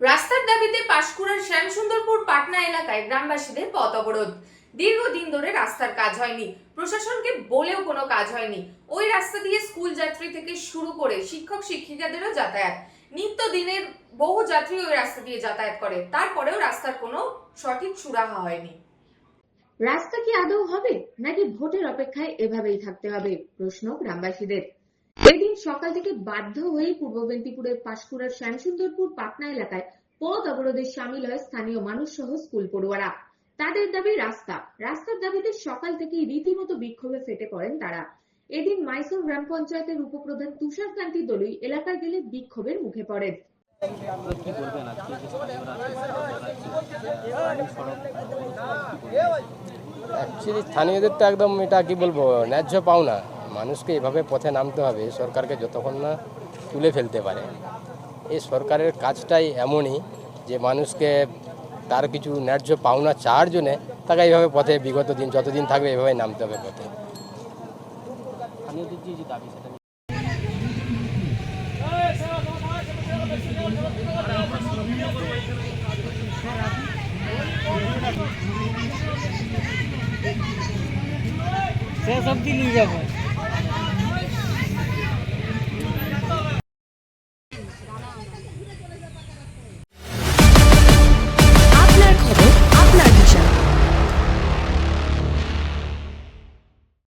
রাস্তার দাবিতে পাঁশকুড়ার শ্যামসুন্দরপুর পাটনা এলাকায় গ্রামবাসীদের পথ অবরোধ। দীর্ঘদিন ধরে রাস্তার কাজ হয়নি। প্রশাসনকে বলেও কোনো কাজ হয়নি। ওই রাস্তা দিয়ে স্কুল যাত্রী থেকে শুরু করে শিক্ষক শিক্ষিকাদেরও যাতায়াত। নিত্য দিনের বহু যাত্রী ওই রাস্তা দিয়ে যাতায়াত করে। তারপরেও রাস্তার কোনো সঠিক সুরাহা হয়নি। রাস্তা কি আদৌ হবে? নাকি ভোটের অপেক্ষায় এভাবেই থাকতে হবে? প্রশ্ন গ্রামবাসীদের। এদিন সকাল থেকে বাধ্য হয়ে পূর্ব মেদিনীপুরের পাঁশকুড়ার শ্যামসুন্দরপুর পাটনা এলাকায় পথ অবরোধে সামিল হয় স্থানীয় মানুষ সহ স্কুল পড়ুয়ারা। তাদের দাবি রাস্তা। রাস্তার দাবিতে সকাল থেকেই রীতিমতো বিক্ষোভে ফেটে পড়েন তারা। এদিন মাইসোর গ্রাম পঞ্চায়েতের উপপ্রধান তুষার কান্তি দলুই এলাকায় গেলে বিক্ষোভের মুখে পড়েন। স্থানীয়দের তো একদম এটা কি বলব, ন্যায্য পাওনা। মানুষকে এভাবে পথে নামতে হবে, সরকারকে যতক্ষণ না তুলে ফেলতে পারে। এই সরকারের কাজটাই এমনই যে মানুষকে তার কিছু ন্যায্য পাওনা চাওয়ার জন্যে তাকে এইভাবে পথে বিগত দিন, যতদিন থাকবে এভাবে নামতে হবে পথে। শেষ অব্দি নিয়ে যাব। Yeah.